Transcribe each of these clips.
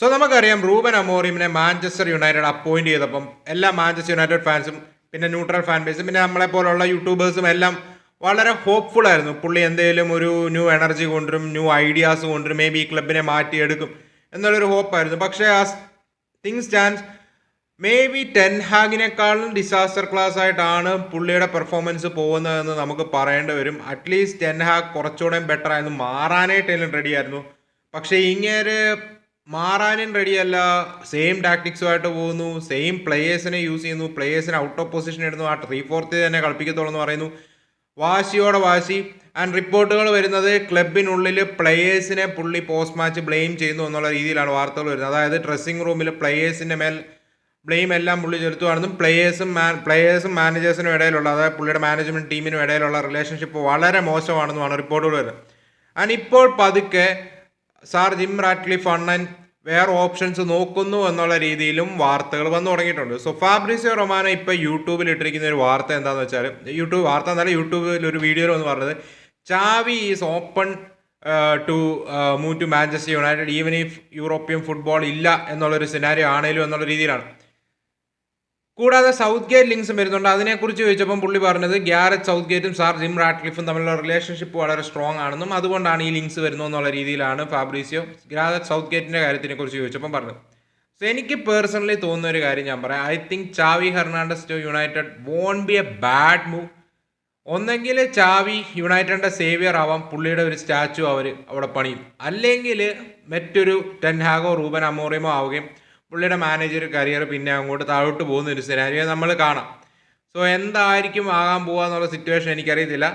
So നമുക്കറിയാം Ruben അമോറിമിനെ Manchester United appoint ചെയ്തപ്പം എല്ലാ മാഞ്ചസ്റ്റർ യുണൈറ്റഡ് ഫാൻസും പിന്നെ ന്യൂട്രൽ ഫാൻ ബേസും പിന്നെ നമ്മളെ പോലുള്ള യൂട്യൂബേഴ്സും എല്ലാം വളരെ ഹോപ്പ്ഫുൾ ആയിരുന്നു. പുള്ളി എന്തെങ്കിലും ഒരു ന്യൂ എനർജി കൊണ്ടുവരും ന്യൂ ഐഡിയാസ് കൊണ്ടുവരും മേ ബി ക്ലബിനെ മാറ്റിയെടുക്കും എന്നുള്ളൊരു ഹോപ്പായിരുന്നു പക്ഷേ ആ things chance may be Ten ഹാഗിനേക്കാളും ഡിസാസ്റ്റർ ക്ലാസ് ആയിട്ടാണ് പുള്ളിയുടെ പെർഫോമൻസ് പോകുന്നതെന്ന് നമുക്ക് പറയേണ്ടി വരും. അറ്റ്ലീസ്റ്റ് ടെൻ ഹാഗ് കുറച്ചുകൂടെ ബെറ്റർ ആയിരുന്നു. മാറാനായിട്ടെങ്കിലും റെഡി റെഡിയായിരുന്നു പക്ഷേ ഇങ്ങേര് മാറാനും റെഡിയല്ല സെയിം ടാക്ടിക്സുമായിട്ട് പോകുന്നു. സെയിം പ്ലേയേഴ്സിനെ യൂസ് ചെയ്യുന്നു. പ്ലേയേഴ്സിനെ ഔട്ട് ഓഫ് പൊസിഷൻ ഇടുന്നു. ആ ത്രീ ഫോർത്ത് തന്നെ കളിപ്പിക്കത്തുള്ളൂ എന്ന് പറയുന്നു. വാശിയോടെ വാശി. ആൻഡ് റിപ്പോർട്ടുകൾ വരുന്നത് ക്ലബിനുള്ളിൽ പ്ലേയേഴ്സിനെ പുള്ളി പോസ്റ്റ് മാച്ച് ബ്ലെയിം ചെയ്യുന്നു എന്നുള്ള രീതിയിലാണ് വാർത്തകൾ വരുന്നത്. അതായത് ഡ്രസ്സിംഗ് റൂമിൽ പ്ലേയേഴ്സിന്റെ മേൽ ബ്ലെയിം എല്ലാം പുള്ളി ചെലുത്തുവാണെന്നും പ്ലേയേഴ്സും മാൻ പ്ലേയേഴ്സും മാനേജേഴ്സിനും ഇടയിലുള്ള അതായത് പുള്ളിയുടെ മാനേജ്മെന്റ് ടീമിനും ഇടയിലുള്ള റിലേഷൻഷിപ്പ് വളരെ മോശമാണെന്നുമാണ് റിപ്പോർട്ടുകൾ വരുന്നത്. ആൻഡ് ഇപ്പോൾ പതുക്കെ സാർ ജിം റാറ്റ്ലിഫ് അണ്ണൻ വേറെ ഓപ്ഷൻസ് നോക്കുന്നു എന്നുള്ള രീതിയിലും വാർത്തകൾ വന്നു തുടങ്ങിയിട്ടുണ്ട്. സോ ഫാബ്രിസിയോ റൊമാനോ ഇപ്പോൾ യൂട്യൂബിൽ ഇട്ടിരിക്കുന്ന ഒരു വാർത്ത എന്താണെന്ന് വെച്ചാൽ യൂട്യൂബ് വാർത്ത എന്നല്ല യൂട്യൂബിൽ ഒരു വീഡിയോയിൽ വന്ന് പറഞ്ഞത് Xavi is open to move to Manchester United even if European football ഇല്ല എന്നുള്ളൊരു സിനാരിയോ ആണേലും എന്നുള്ള രീതിയിലാണ്. കൂടാതെ സൗത്ത് ഗേറ്റ് ലിങ്ക്സും വരുന്നുണ്ട്. അതിനെക്കുറിച്ച് ചോദിച്ചപ്പം പുള്ളി പറഞ്ഞത് ഗ്യാരറ്റ് സൗത്ത് ഗേറ്റും സാർ ജിം റാറ്റ്ലിഫും തമ്മിലുള്ള റിലേഷൻഷിപ്പ് വളരെ സ്ട്രോങ് ആണെന്നും അതുകൊണ്ടാണ് ഈ ലിങ്ക്സ് വരുന്നത് എന്നുള്ള രീതിയിലാണ് ഫാബ്രീസിയോ ഗ്യാരറ്റ് സൗത്ത് ഗേറ്റിന്റെ കാര്യത്തിനെ കുറിച്ച് ചോദിച്ചപ്പം പറഞ്ഞത്. സോ എനിക്ക് പേഴ്സണലി തോന്നുന്ന ഒരു കാര്യം ഞാൻ പറയാം. I think Xavi Hernandez to United won't be a bad move ഒന്നെങ്കിൽ ചാവി യുണൈറ്റഡിന്റെ സേവിയർ ആവാം പുള്ളിയുടെ ഒരു സ്റ്റാച്ചു അവർ അവിടെ പണിയും. അല്ലെങ്കിൽ മറ്റൊരു ടെൻഹാഗോ റൂബൻ അമോറിയമോ ആവുകയും പുള്ളിയുടെ മാനേജർ കരിയർ പിന്നെ അങ്ങോട്ട് താഴോട്ട് പോകുന്ന ഒരു സിനാരിയോ നമ്മൾ കാണാം. സോ എന്തായിരിക്കും ആകാൻ പോകുക എന്നുള്ള സിറ്റുവേഷൻ എനിക്കറിയത്തില്ല.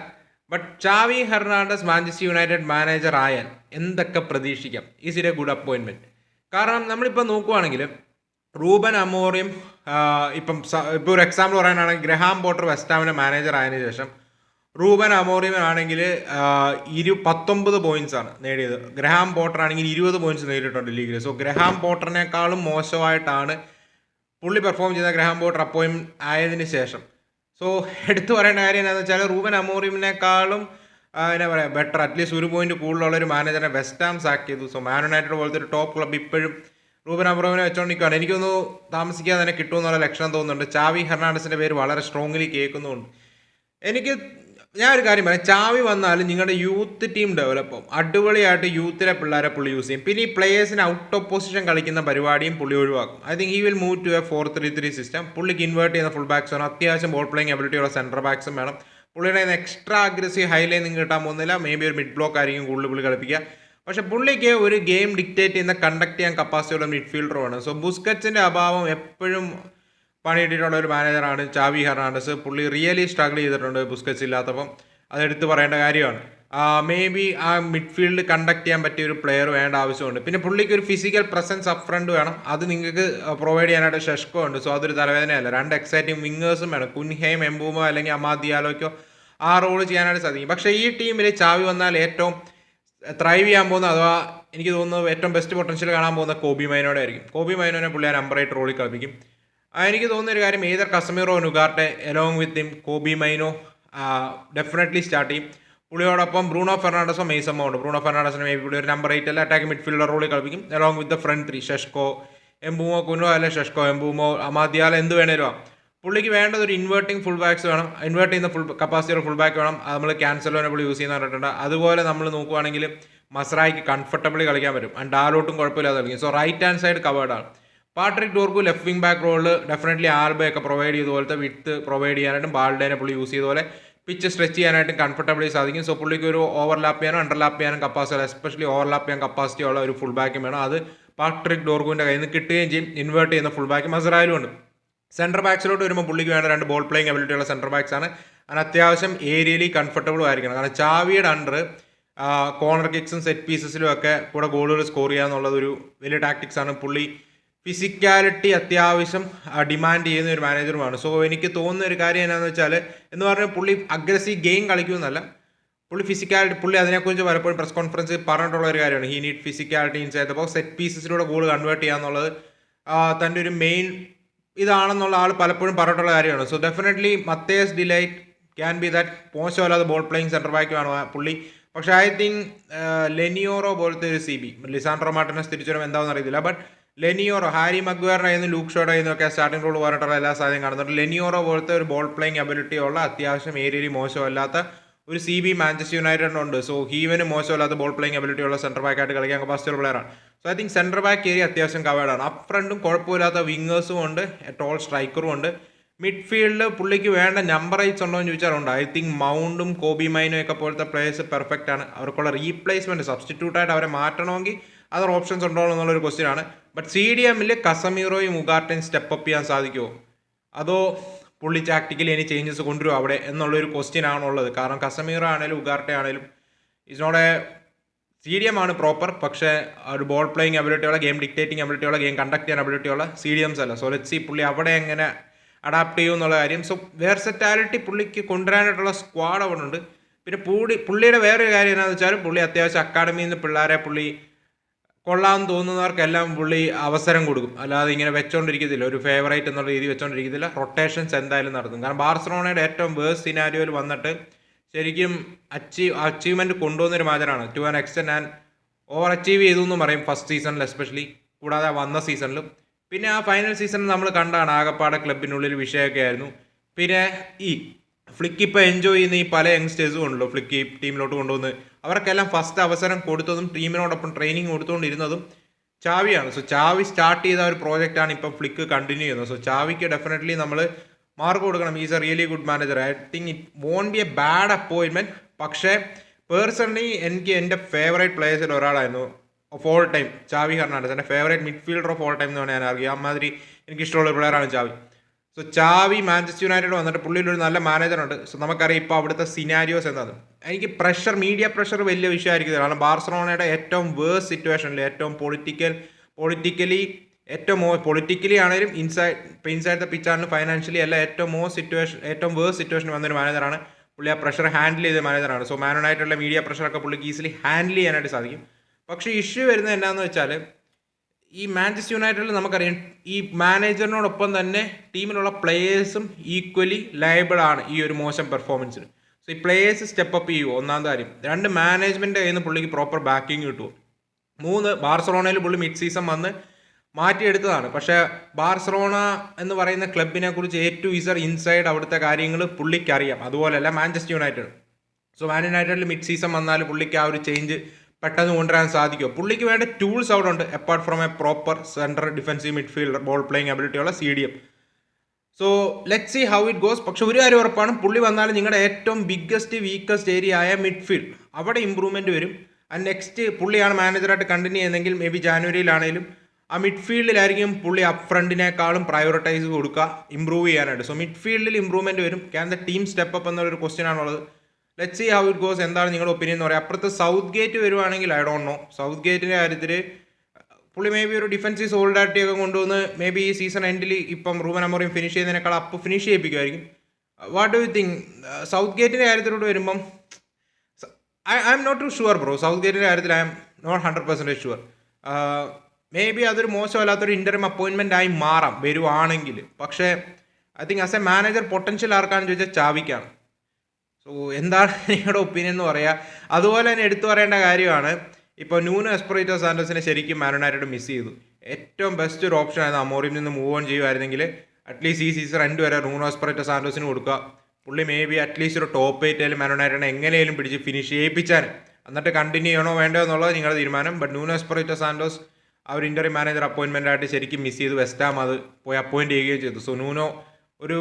But Xavi Hernandez Manchester United manager ആയാൽ എന്തൊക്കെ പ്രതീക്ഷിക്കാം? ഈസ് ഇറ്റ് എ ഗുഡ് അപ്പോയിൻമെന്റ് കാരണം നമ്മളിപ്പോൾ നോക്കുവാണെങ്കിൽ റൂബൻ അമോറിയം ഇപ്പം ഇപ്പോൾ ഒരു എക്സാമ്പിൾ പറയാനാണെങ്കിൽ ഗ്രഹാം പോട്ടർ വെസ്റ്റാമിന്റെ മാനേജർ ആയതിനു ശേഷം റൂബൻ അമോറിയൻ ആണെങ്കിൽ ഇരു പത്തൊമ്പത് പോയിന്റ്സ് ആണ് നേടിയത്. ഗ്രഹാം പോട്ടർ ആണെങ്കിൽ ഇരുപത് പോയിന്റ്സ് നേടിയിട്ടുണ്ട് ലീഗിൽ സോ ഗ്രഹാം പോട്ടറിനേക്കാളും മോശമായിട്ടാണ് പുള്ളി പെർഫോം ചെയ്ത ഗ്രഹാം പോട്ടർ അപ്പോയിൻമെന്റ് ആയതിന് ശേഷം. സോ എടുത്തു പറയേണ്ട കാര്യം എന്താണെന്ന് വെച്ചാൽ റൂബൻ അമോറിയമിനേക്കാളും എന്നാ പറയുക ബെറ്റർ അറ്റ്ലീസ്റ്റ് ഒരു പോയിന്റ് കൂടുതലുള്ള ഒരു മാനേജറെ വെസ്റ്റ് സാക്ക് ചെയ്തു. സോ മാൻ യുണൈറ്റഡ് പോലത്തെ ഒരു ടോപ്പ് ക്ലബ് ഇപ്പോഴും റൂബൻ അബ്രോവിനെ വെച്ചുകൊണ്ടിരിക്കുകയാണ് എനിക്കൊന്ന് താമസിക്കാതെ തന്നെ കിട്ടുമെന്നുള്ള ലക്ഷണം തോന്നുന്നുണ്ട്. ചാവി ഹെർണാണ്ടസിന്റെ പേര് വളരെ സ്ട്രോങ്ലി കേൾക്കുന്നുണ്ട് എനിക്ക് ഞാൻ ഒരു കാര്യം പറയാം. ചാവി വന്നാൽ നിങ്ങളുടെ യൂത്ത് ടീം ഡെവലപ്പ് ആവും. അടിപൊളിയായിട്ട് യൂത്തിലെ പിള്ളേരെ പുള്ളി യൂസ് ചെയ്യും. പിന്നെ ഈ പ്ലേയേഴ്സിന് ഔട്ട് ഓഫ് പൊസിഷൻ കളിക്കുന്ന പരിപാടിയും പുള്ളി ഒഴിവാക്കും. I think he will move to a four three three system പുള്ളിക്ക് ഇൻവേർട്ട് ചെയ്യുന്ന ഫുൾ ബാക്സ് വേണം അത്യാവശ്യം ബോൾ പ്ലേയിങ് എബിലിറ്റി ഉള്ള സെന്റർ ബാക്സും വേണം. പുള്ളിയുടെ എക്സ്ട്രാ അഗ്രസീവ് ഹൈലൈൻ നിങ്ങൾക്ക് കിട്ടാൻ പോകുന്നില്ല. മേ ബി ഒരു മിഡ് ബ്ലോക്ക് ആയിരിക്കും കൂടുതൽ പുള്ളി കളിപ്പിക്കുക. പക്ഷേ പുള്ളിക്ക് ഒരു ഗെയിം ഡിക്റ്റേറ്റ് ചെയ്യുന്ന കണ്ടക്ട് ചെയ്യാൻ കപ്പാസിറ്റി ഉള്ള മിഡ്ഫീൽഡർ വേണം. സോ ബുസ്കറ്റ്സിന്റെ അഭാവം എപ്പോഴും പണിയിട്ടിട്ടുള്ള ഒരു മാനേജറാണ് ചാവി ഹെർണാണ്ടസ് പുള്ളി റിയലി സ്ട്രഗിൾ ചെയ്തിട്ടുണ്ട് ബുസ്കറ്റ്സ് ഇല്ലാത്തപ്പം. അതെടുത്ത് പറയേണ്ട കാര്യമാണ്. മേ ബി ആ മിഡ്ഫീൽഡ് കണ്ടക്ട് ചെയ്യാൻ പറ്റിയ ഒരു പ്ലെയർ വേണ്ട ആവശ്യമുണ്ട്. പിന്നെ പുള്ളിക്ക് ഒരു ഫിസിക്കൽ പ്രസൻസ് അപ്പ് ഫ്രണ്ട് വേണം. അത് നിങ്ങൾക്ക് പ്രൊവൈഡ് ചെയ്യാനായിട്ട് ഷെഷ്കോ ഉണ്ട്. സോ അതൊരു തലവേദനയല്ല. രണ്ട് എക്സൈറ്റിംഗ് വിങ്ങേഴ്സും വേണം. കുൻഹേം എംബൂമോ അല്ലെങ്കിൽ അമാദിയാലോയ്ക്കോ ആ റോൾ ചെയ്യാനായിട്ട് സാധിക്കും. പക്ഷേ ഈ ടീമിൽ ചാവി വന്നാൽ ഏറ്റവും ത്രൈവ് ചെയ്യാൻ പോകുന്ന അഥവാ എനിക്ക് തോന്നുന്നത് ഏറ്റവും ബെസ്റ്റ് പൊട്ടൻഷ്യൽ കാണാൻ പോകുന്ന കോബി മൈനോടെ ആയിരിക്കും കോബി മൈനോനെ പുള്ളി ആ നമ്പർ റോളിൽ കളിപ്പിക്കും. എനിക്ക് തോന്നുന്ന ഒരു കാര്യം either Casemiro Ugarte along with him Kobbie Mainoo definitely start ചെയ്യും. പുള്ളിയോടൊപ്പം ബ്രൂണോ ഫെർണാണ്ടസോ മെയ്സമോ ഉണ്ട്. ബ്രൂണോ ഫെർണാണ്ടസിന് മേ പുള്ളി ഒരു നമ്പർ എയ്റ്റ് അല്ല അറ്റാക്ക് മിഡ്ഫീൽഡർ റോളിൽ കളിപ്പിക്കും. Along with the front three Sesko Mbeumo Cunha അല്ലെ ഷെഷ്കോ എംബൂമോ അമാദിയാൽ എന്ത് വേണേലും ആ പുള്ളിക്ക് വേണ്ടത് ഒരു ഇൻവേർട്ടിംഗ് ഫുൾ ബാക്സ് വേണം. ഇൻവേർട്ട് ചെയ്യുന്ന ഫുൾ കപ്പാസിറ്റി ഫുൾ ബാക്ക് വേണം. അത് നമ്മൾ ക്യാൻസലോനെ പുള്ളി യൂസ് ചെയ്യുന്ന പറഞ്ഞിട്ടുണ്ട് അതുപോലെ നമ്മൾ നോക്കുവാണെങ്കിൽ മസ്രായിക്ക് കംഫർട്ടബിളി കളിക്കാൻ പറ്റും. ആൻഡ് ഡാലോട്ടും കുഴപ്പമില്ലാതെ കളിക്കും. So right hand side കവേർഡാണ് Patrick Dorgu left wing back റോളിൽ ഡെഫിനറ്റ്ലി ആൽബയൊക്കെ പ്രൊവൈഡ് ചെയ്ത പോലത്തെ വിത്ത് പ്രൊവൈഡ് ചെയ്യാനായിട്ടും ബാൾഡേനെ പുള്ളി യൂസ് ചെയ്ത പോലെ പിച്ച് സ്ട്രെച്ച് ചെയ്യാനായിട്ടും കംഫർട്ടബിളി സാധിക്കും. സോ പുള്ളിക്ക് ഒരു ഓവർലാപ്പ് ചെയ്യാനും അണ്ടർലാപ്പ് ചെയ്യാനും കപ്പാസിറ്റി എസ്പെഷ്യലി ഓവർലാപ്പ് ചെയ്യാൻ കപ്പാസിറ്റി ഉള്ള ഒരു ഫുൾ ബാക്കും വേണം. അത് പാട്രിക് ഡോർഗുവിന്റെ കയ്യിൽ നിന്ന് കിട്ടുകയും ചെയ്യും. ഇൻവേർട്ട് ചെയ്യുന്ന ഫുൾ ബാക്ക് മസറായാലും ഉണ്ട്. സെന്റർ ബാക്സിലോട്ട് വരുമ്പോൾ പുള്ളിക്ക് വേണ്ട രണ്ട് ബോൾ പ്ലേയിങ് എബിലിറ്റി ഉള്ള സെന്റർ ബാക്സ് ആണ്. അതിന് അത്യാവശ്യം ഏരിയയിൽ കംഫർട്ടബിളും ആയിരിക്കണം. കാരണം ചാവിയുടെ അണ്ടർ കോർണർ കിക്സും സെറ്റ് പീസസിലും ഒക്കെ കൂടെ ഗോളുകൾ സ്കോർ ചെയ്യുക എന്നുള്ളത് ഒരു വലിയ ടാക്ടിക്സ് ആണ്. പുള്ളി ഫിസിക്കാലിറ്റി അത്യാവശ്യം ഡിമാൻഡ് ചെയ്യുന്ന ഒരു മാനേജറുമാണ് സോ എനിക്ക് തോന്നുന്ന ഒരു കാര്യം എന്നാന്ന് വെച്ചാൽ എന്ന് പറഞ്ഞാൽ പുള്ളി അഗ്രസീവ് ഗെയിം കളിക്കുമെന്നല്ല പുള്ളി ഫിസിക്കാലിറ്റി പുള്ളി അതിനെക്കുറിച്ച് പലപ്പോഴും പ്രസ് കോൺഫറൻസ് പറഞ്ഞിട്ടുള്ള ഒരു കാര്യമാണ്. ഹീ നീഡ് ഫിസിക്കാലിറ്റി ഇൻസൈഡ് അപ്പോൾ സെറ്റ് പീസസിലൂടെ ഗോൾ കൺവേർട്ട് ആ, തന്റെ ഒരു മെയിൻ ഇതാണെന്നുള്ള ആൾ പലപ്പോഴും പറഞ്ഞിട്ടുള്ള കാര്യമാണ്. So definitely Matthijs de Ligt can be that മോശമല്ലാതെ ball playing centre back വേണം പുള്ളി. പക്ഷേ ഐ തിങ്ക് ലെനിയോറോ പോലത്തെ ഒരു സി ബി ലിസാൻഡ്രോ മാർട്ടിനസ് തിരിച്ചുവരും എന്താണെന്ന് അറിയത്തില്ല. ബട്ട് ലെനിയോറോ ഹാരി മഗ്വേറിന്റെ ലൂക്ക് ഷോയുടെ സ്റ്റാർട്ടിംഗ് റോൾ പറഞ്ഞിട്ടുള്ള എല്ലാ സാധ്യതയും കാണുന്നുണ്ട് ലെനിയോറോ പോലത്തെ ഒരു ബോൾ പ്ലേയിങ് അബിലിറ്റി ഉള്ള അത്യാവശ്യം ഏരിയയിൽ മോശമല്ലാത്ത ഒരു സി ബി മാഞ്ചസ്റ്റർ യുണൈറ്റഡ് ഉണ്ട്. സോ ഹീവന് മോശമല്ലാത്ത ബോൾ പ്ലേയിങ് അബിലിറ്റി ഉള്ള സെന്റർ ബാക്ക് ആയിട്ട് കളിക്കാൻ കപ്പാസിറ്റി ഉള്ള ആണ്. So I think centre back area അത്യാവശ്യം കവേഡാണ് അപ്പ് ഫ്രണ്ടും കുഴപ്പമില്ലാത്ത വിങ്ങേഴ്സും ഉണ്ട് ടോൾ സ്ട്രൈക്കറും ഉണ്ട്. മിഡ്ഫീൽഡ് പുള്ളിക്ക് വേണ്ട നമ്പർ റൈറ്റ്സ് ഉണ്ടോ എന്ന് ചോദിച്ചാൽ ഉണ്ട്. ഐ തിങ്ക് മൗണ്ടും കോബി മൈനും ഒക്കെ പോലത്തെ പ്ലേയേഴ്സ് പെർഫെക്റ്റ് ആണ്. അവർക്കുള്ള റീപ്ലേസ്മെന്റ് സബ്സ്റ്റിറ്റ്യൂട്ടായിട്ട് അവരെ മാറ്റണമെങ്കിൽ അതർ ഓപ്ഷൻസ് ഉണ്ടോ എന്നുള്ളൊരു ക്വസ്റ്റ്യൻ ആണ്. ബട്ട് സി ഡി എമ്മിൽ കസമീറോയും ഉഗാർട്ടയും സ്റ്റെപ്പ് അപ്പ് ചെയ്യാൻ സാധിക്കുമോ അതോ പുള്ളി ടാക്ടിക്കലി ഇനി ചേഞ്ചസ് കൊണ്ടുവരും അവിടെ എന്നുള്ളൊരു ക്വസ്റ്റ്യൻ ആണുള്ളത് കാരണം കസമീറോ ആണെങ്കിലും ഉഗാർട്ട ആണെങ്കിലും it's not a C D M ആണ് പ്രോപ്പർ പക്ഷേ ഒരു ബോൾ പ്ലേയിങ് അബിലിറ്റിയുള്ള ഗെയിം ഡിക്റ്റേറ്റിംഗ് അബിലിറ്റിയുള്ള ഗെയിം കണ്ടക്ട് ചെയ്യാൻ അബിലിറ്റിയുള്ള സി ഡി എംസ് അല്ല. സോ ലെറ്റ് സി പുള്ളി അവിടെ എങ്ങനെ അഡാപ്റ്റ് ചെയ്യും എന്നുള്ള കാര്യം. സോ വേർസെറ്റാലിറ്റി പുള്ളിക്ക് കൊണ്ടുവരാനായിട്ടുള്ള സ്ക്വാഡ് അവിടെ ഉണ്ട്. പിന്നെ പുള്ളി പുള്ളിയുടെ വേറൊരു കാര്യം എന്താണെന്ന് വെച്ചാൽ പുള്ളി അത്യാവശ്യം അക്കാഡമിയിൽ നിന്ന് പിള്ളേരെ പുള്ളി കൊള്ളാമെന്ന് തോന്നുന്നവർക്കെല്ലാം പുള്ളി അവസരം കൊടുക്കും. അല്ലാതെ ഇങ്ങനെ വെച്ചോണ്ടിരിക്കത്തില്ല. ഒരു ഫേവറേറ്റ് എന്നുള്ള രീതി വെച്ചോണ്ടിരിക്കത്തില്ല. റൊട്ടേഷൻസ് എന്തായാലും നടത്തും. കാരണം ബാർസലോണയുടെ ഏറ്റവും വേഴ്സ് സിനാരിയോയിൽ വന്നിട്ട് ശരിക്കും അച്ചീവ് അച്ചീവ്മെന്റ് കൊണ്ടുവന്നൊരു മാതിരാണ്. To an extent and over achieve ചെയ്തു എന്ന് പറയും ഫസ്റ്റ് സീസണിൽ എസ്പെഷ്യലി കൂടാതെ വന്ന സീസണിലും പിന്നെ ആ ഫൈനൽ സീസണിൽ നമ്മൾ കണ്ടാണ് ആകപ്പാടെ ക്ലബിനുള്ളിൽ വിഷയമൊക്കെ ആയിരുന്നു. പിന്നെ ഈ ഫ്ലിക്ക് ഇപ്പോൾ എൻജോയ് ചെയ്യുന്ന ഈ പല യങ്സ്റ്റേഴ്സും ഉണ്ടല്ലോ. ഫ്ലിക്ക് ടീമിലോട്ട് കൊണ്ടുവന്ന് അവർക്കെല്ലാം ഫസ്റ്റ് അവസരം കൊടുത്തതും ടീമിനോടൊപ്പം ട്രെയിനിങ് കൊടുത്തുകൊണ്ടിരുന്നതും ചാവിയാണ്. സോ ചാവി സ്റ്റാർട്ട് ചെയ്ത ഒരു പ്രോജക്റ്റാണ് ഇപ്പം ഫ്ലിക്ക് കണ്ടിന്യൂ ചെയ്യുന്നത്. സോ ചാവിക്ക് ഡെഫിനറ്റ്ലി നമ്മൾ മാർക്ക് കൊടുക്കണം. Is a really good manager I think it won't be a bad അപ്പോയിൻമെന്റ് പക്ഷേ പേഴ്സണലി എനിക്ക് എന്റെ ഫേവറേറ്റ് പ്ലേയേഴ്സിൽ ഒരാളായിരുന്നു of all time Xavi Hernandez. എന്റെ favourite midfielder of all time എന്ന് വേണമെങ്കിൽ ഞാൻ അറിയാം അമ്മാതിരി എനിക്കിഷ്ടമുള്ള പ്ലെയറാണ് ചാവി. സോ ചാവി മാഞ്ചസ്റ്റർ യുണൈറ്റഡ് വന്നിട്ട് പുള്ളിയിൽ ഒരു നല്ല മാനേജറുണ്ട് സോ നമുക്കറിയാം ഇപ്പോൾ അവിടുത്തെ സിനാരിയോസ് എന്താണ് എനിക്ക് പ്രഷർ മീഡിയ പ്രഷർ വലിയ വിഷയമായിരിക്കും കാരണം ബാർസലോണയുടെ ഏറ്റവും വേഴ്സ് സിറ്റുവേഷനിൽ ഏറ്റവും പൊളിറ്റിക്കൽ പൊളിറ്റിക്കലി ഏറ്റവും മോ പൊളിറ്റിക്കലി ആണെങ്കിലും ഇൻസൈഡ് ഇപ്പോൾ ഇൻസൈഡ് ദ പിച്ചാണെങ്കിലും ഫൈനാൻഷ്യലി അല്ല ഏറ്റവും മോ സിറ്റുവേഷൻ ഏറ്റവും വേഴ്സ് സിറ്റുവേഷൻ വന്നൊരു മാനേജറാണ് പുള്ളി ആ പ്രഷർ ഹാൻഡിൽ ചെയ്ത മാനേജറാണ് സോ യുണൈറ്റഡിലെ മീഡിയ പ്രഷറൊക്കെ പുള്ളിക്ക് ഈസിലി ഹാൻഡിൽ ചെയ്യാനായിട്ട് സാധിക്കും. പക്ഷേ ഇഷ്യൂ വരുന്നത് എന്നാന്ന് വെച്ചാൽ ഈ മാഞ്ചസ്റ്റർ യുണൈറ്റഡിൽ നമുക്കറിയാം ഈ മാനേജറിനോടൊപ്പം തന്നെ ടീമിലുള്ള പ്ലേയേഴ്സും ഈക്വലി ലയബിൾ ആണ് ഈ ഒരു മോശം പെർഫോമൻസിന് സോ ഈ പ്ലേയേഴ്സ് സ്റ്റെപ്പ് അപ്പ് ചെയ്യുമോ ഒന്നാം കാര്യം രണ്ട് മാനേജ്മെന്റ് കയ്യിൽ നിന്ന് പുള്ളിക്ക് പ്രോപ്പർ ബാക്കിംഗ് കിട്ടുമോ മൂന്ന് ബാർസലോണയിൽ പുള്ളി മിഡ് സീസൺ വന്ന് മാറ്റിയെടുത്തതാണ്. പക്ഷേ ബാർസലോണ എന്ന് പറയുന്ന ക്ലബിനെ കുറിച്ച് എ ടു ഇസർ ഇൻസൈഡ് അവിടുത്തെ കാര്യങ്ങൾ പുള്ളിക്ക് അറിയാം. അതുപോലെയല്ല മാഞ്ചസ്റ്റർ യുണൈറ്റഡ് സോ മാൻ യുണൈറ്റഡിൽ മിഡ് സീസൺ വന്നാൽ പുള്ളിക്ക് ആ ഒരു ചേഞ്ച് പെട്ടെന്ന് കൊണ്ടുവരാൻ സാധിക്കും. പുള്ളിക്ക് വേണ്ട ടൂൾസ് അവിടെ ഉണ്ട് apart from a proper central defensive midfielder ball playing അബിലിറ്റിയുള്ള C D M so let see how it goes പക്ഷെ ഒരു കാര്യം ഉറപ്പാണ്. പുള്ളി വന്നാൽ നിങ്ങളുടെ ഏറ്റവും ബിഗ്ഗസ്റ്റ് വീക്കസ്റ്റ് ഏരിയ ആയ മിഡ്ഫീൽഡ് അവിടെ ഇമ്പ്രൂവ്മെന്റ് വരും. ആൻഡ് നെക്സ്റ്റ് പുള്ളിയാണ് മാനേജറായിട്ട് കണ്ടിന്യൂ ചെയ്യുന്നതെങ്കിൽ മേ ബി ജാനുവരിയിലാണെങ്കിലും ആ മിഡ്ഫീൽഡിലായിരിക്കും പുള്ളി അപ്പ് ഫ്രണ്ടിനേക്കാളും പ്രയോറിറ്റൈസ് കൊടുക്കുക ഇമ്പ്രൂവ് ചെയ്യാനായിട്ട്. സോ മിഡ്ഫീൽഡിൽ ഇമ്പ്രൂവ്മെന്റ് വരും. Can the team step up എന്നൊരു ക്വസ്റ്റ്യൻ ആണുള്ളത്. Let see how it goes എന്താണ് നിങ്ങളുടെ ഒപ്പീനിയൻ എന്ന് പറയാം. അപ്പുറത്ത് സൗത്ത് ഗേറ്റ് വരുവാണെങ്കിൽ ഐ ഡോണ്ട് നോ സൗത്ത് ഗേറ്റിന്റെ കാര്യത്തിൽ പുള്ളി മേ ബി ഒരു ഡിഫൻസീവ് സോൾഡാരിറ്റി ഒക്കെ കൊണ്ടുവന്ന് മേ ബി ഈ സീസൺ എൻഡിൽ ഇപ്പം റൂമൻ അമോറിയും ഫിനിഷ് ചെയ്യുന്നതിനേക്കാൾ അപ്പ് ഫിനിഷ് ചെയ്യിപ്പിക്കുമായിരിക്കും. വാട്ട് ഡു യു തിങ്ക് സൗത്ത് ഗേറ്റിന്റെ കാര്യത്തിലോട്ട് വരുമ്പം I I'm not sure bro south ഗേറ്റിന്റെ കാര്യത്തിൽ I'm not hundred percentage sure maybe അതൊരു മോശമല്ലാത്തൊരു ഇന്റർവ്യൂ അപ്പോയിൻമെന്റ് ആയി മാറാം വരുവാണെങ്കിൽ. പക്ഷേ I think as a manager potential ആർക്കാണെന്ന് ചോദിച്ചാൽ ചാവിക്കാണ്. സോ എന്താണ് നിങ്ങളുടെ ഒപ്പീനിയൻ എന്ന് പറയുക അതുപോലെ തന്നെ എടുത്തു പറയേണ്ട കാര്യമാണ് ഇപ്പോൾ ന്യൂനോ എസ്പ്രൈറ്റോ സാൻഡോസിനെ ശരിക്കും മാനോനായിട്ട് മിസ് ചെയ്തു. ഏറ്റവും ബെസ്റ്റ് ഒരു ഓപ്ഷൻ ആയിരുന്നു അമോറിൽ നിന്ന് മൂവ് ഓൺ ചെയ്യുമായിരുന്നെങ്കിൽ അറ്റ്ലീസ്റ്റ് ഈ സീസൺ രണ്ട് വരെ ന്യൂനോ എസ്പ്രൈറ്റോ സാൻഡോസിന് കൊടുക്കുക. പുള്ളി മേ ബി അറ്റ്ലീസ്റ്റ് ഒരു ടോപ്പ് എയ്റ്റിലും മാനോനായിട്ടാണ് എങ്ങനെയും പിടിച്ച് ഫിനിഷ് ചെയ്യിപ്പിച്ചാൽ. എന്നിട്ട് കണ്ടിന്യൂ ചെയ്യണോ വേണ്ടോ എന്നുള്ളത് നിങ്ങളുടെ തീരുമാനം. ബട്ട് ന്യൂനോ എസ്പ്രൈറ്റോ സാൻഡോസ് ആ ഒരു ഇന്റർവ്യൂ മാനേജർ അപ്പോയിൻമെന്റ് ആയിട്ട് ശരിക്കും മിസ് ചെയ്ത് വെസ്റ്റാം അത് പോയി അപ്പോയിന്റ് ചെയ്യുകയും ചെയ്തു. സോ ന്യൂനോ ഒരു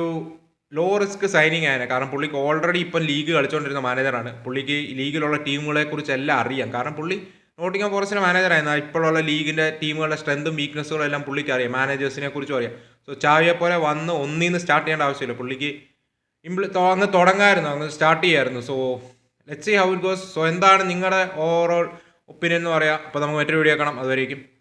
ലോ റിസ്ക് സൈനിങ് ആയതിനെ കാരണം പുള്ളിക്ക് ഓൾറെഡി ഇപ്പം ലീഗ് കളിച്ചുകൊണ്ടിരുന്ന മാനേജറാണ് പുള്ളിക്ക് ലീഗിലുള്ള ടീമുകളെ കുറിച്ച് എല്ലാം അറിയാം. കാരണം പുള്ളി നോട്ടിംഗ് ഫോറസ്റ്റിന്റെ മാനേജറായിരുന്നു ഇപ്പോഴുള്ള ലീഗിന്റെ ടീമുകളുടെ സ്ട്രെങ്തും വീക്ക്നസ്സുകളും എല്ലാം പുള്ളിക്ക് അറിയാം മാനേജേഴ്സിനെ കുറിച്ചും അറിയാം. സോ ചാവിയെ പോലെ വന്ന് ഒന്നിൽ നിന്ന് സ്റ്റാർട്ട് ചെയ്യേണ്ട ആവശ്യമില്ല. പുള്ളിക്ക് ഇംപ്ലി അങ്ങ് തുടങ്ങായിരുന്നു. അങ്ങ് സ്റ്റാർട്ട് ചെയ്യായിരുന്നു. So let see how it goes so എന്താണ് നിങ്ങളുടെ ഓവറോൾ ഒപ്പീനിയൻ എന്ന് പറയാം. അപ്പോൾ നമുക്ക് മറ്റൊരു വീഡിയോ കാണാം. അതുവരേക്കും.